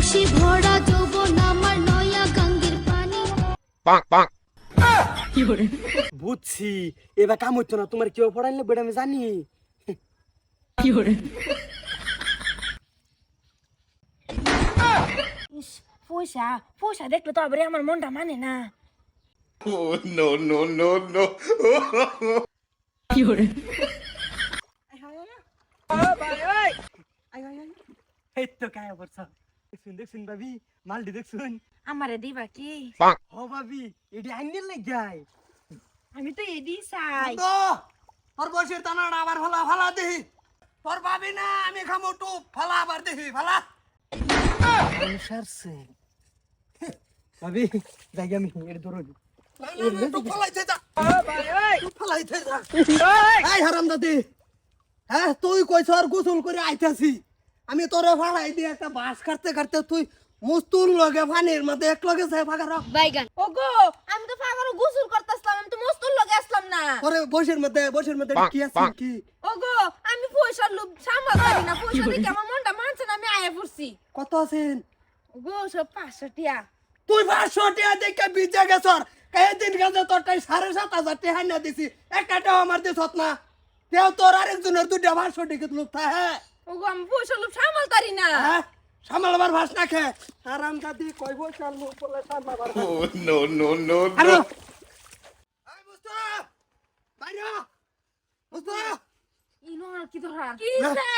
রসে ভরা যৌবন আমার নয়া গাঙ্গের পানি bonk, bonk. বুঝছি এবার কাম হইতো না তোমার কেউ পড়াইলে বেটা আমি জানি কি ইস, পয়সা পয়সা দেখলে তো আবার আমার মনটা মানে না Oh, no, no, no, no. এই তো কায়া করছ দেখছুন দেখছুন ভাবি মালটি দেখছুন। আমারে দিবা কি? ও ভাবি এটি আইনের লাগ যায় আমি তো এডি চাই। তোর বসের টানাটা আবার ফালা ফালা দেহি। তোর ভাবি না আমি খামো টুপ ফালা আবার দেহি ফালা। সারছে ভাবি যাই আমি এর ধরো টুপ ফালাইতে যা। টুপ ফালাইতে যা। এই হারাম দাদি হ্যাঁ তুই কইছ আর গোসল করে আইতাছি। আমি তোরে ফালাই দিয়ে একটা বাস কাটতে কাটতে তুই মুস্তুল লগে পানির মধ্যে এক লগে ফাগার বাইগান। ওগো! আমি তো ফাগারো গোসল করতেছিলাম আমি তো মস্তুর লগে আসলাম না। তোরে বসের মধ্যে বসের মধ্যে কি আছে। কি? ওগো আমি পয়সার লোভ সামাল পারি না পয়সা দেখে আমার মনটা মানছে না আমি আয়া পড়ছি। কত আছেন? ওগো সব পাঁচশো টিয়া। তুই পাঁচশো টাকা দেখে বিজে গেছর। দিন গেছে তোরটাই সাড়ে সাত হাজার টাকা না দিছি। একটাও আমার দিস না। তেও তোর আরেকজনের দুটা পাঁচশো টাকা লোক হ্যাঁ। ওগো আমি পয়সার লোভ সামাল পারি না। হ্যাঁ? সামালবার ভাস না খে। আরাম দাদি কই বসাল মুখ বলে সামালবার Oh, no, no, no, আই মুস্তা! বাইরে মুস্তা! ইনো কি ধরা? কি রে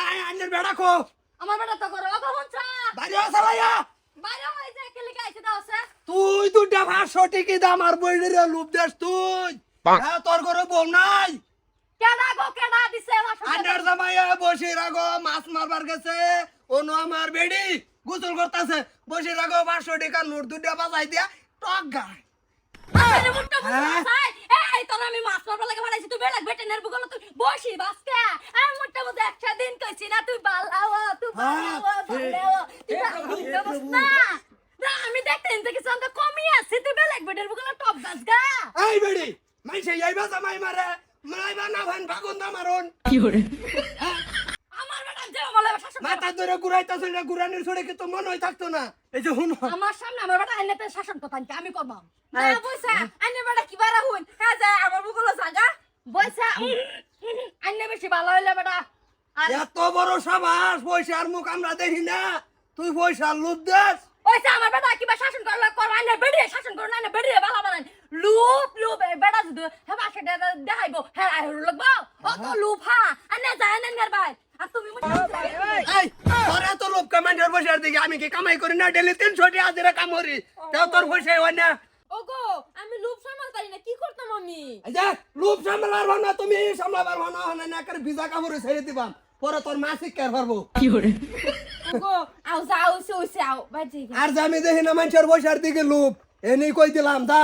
আই আন্নের বেড়া কো আমার বেটা তো করো ওগো হঞ্চা বাইরে সালাইয়া বাইরে যায় কে লিখে আইছে দাও সে। তুই দুটা পাঁচশো টাকা দাম আর বইরে লুপ দেস তুই। হ্যাঁ তোর ঘরে বউ নাই। কেডা গো কেডা দিছে আমার আন্ডার জামাইয়া বসে রাগো মাছ মারবার গেছে। অনু আমার বেডি গোসল করতেছে। বসে রাগো পাঁচশো টাকা নোট দুটা বাজাই দিয়া টক গায়। আরে হ্যাঁ? এই তোর আমি মাছ মারবার লাগে বানাইছি তুই বেলাক বেটে নেরবু গলো তুই বসি বাসকে। আমি মুট্টা মুট্টা একটা দিন কইছি না তুই বালাও তুই হ্যাঁ, বালাও বালাও তুই না না আমি দেখতে ইনতে কিছু আনতে কমই আছে তুই বেলাক বেটের বুগলো টপ গাছ গা এই বেডি মাইসে যাইবা জামাই মারে। মাইবা না ভান ভাগুন দা মারুন আমার বেটা যে বলে শাসন কর। মাথা ধরে ঘুরাইতাছে না ঘুরানির ছড়ে কি তো মন হই থাকতো না? এই যে হুন আমার সামনে আমার বেটা আইনাতে শাসন কথা আমি করব। না বইসা আইনে বেটা কি বারা হইন? হ্যাঁ যা আমার বুগলো জাগা। বইসা আইনে বেশি ভালো হইলে বেটা আর এত বড় সাবাস পয়সার মুখ আমরা দেখি না। তুই পয়সার লোভ দেস। ওইসা আমার বেটা কিবা শাসন করলে করো আইনে বেড়িয়ে শাসন করো আইনে বেড়িয়ে ভালো বানান লুপ লুপ এ বেটা যদি হে বাসে দেখাইবো হ্যাঁ আই লাগবো ও তো লুপ হ্যাঁ আইনে যায় না নেন ভাই আর তুমি এই তোর এত কামাইনের পয়সার দিকে আমি কি কামাই করি না? ডেলি তিনশো টাকা হাজিরা কাম করি তাও তোর পয়সা হয় না। ওগো আমি লুপ সামাল না কি করতাম আমি? এই যে লোভ সামলাবার ভাবনা তুমি সামলাবার ভাবনা হয় না করে ভিজা কাপড়ে ছেড়ে দিবাম। পরে তোর মা শিক্ষার পারব ওগো আও যাও সে ওইসে আও বাজি আর আমি দেখি না মানুষের পয়সার দিকে লোভ এনে কই দিলাম দা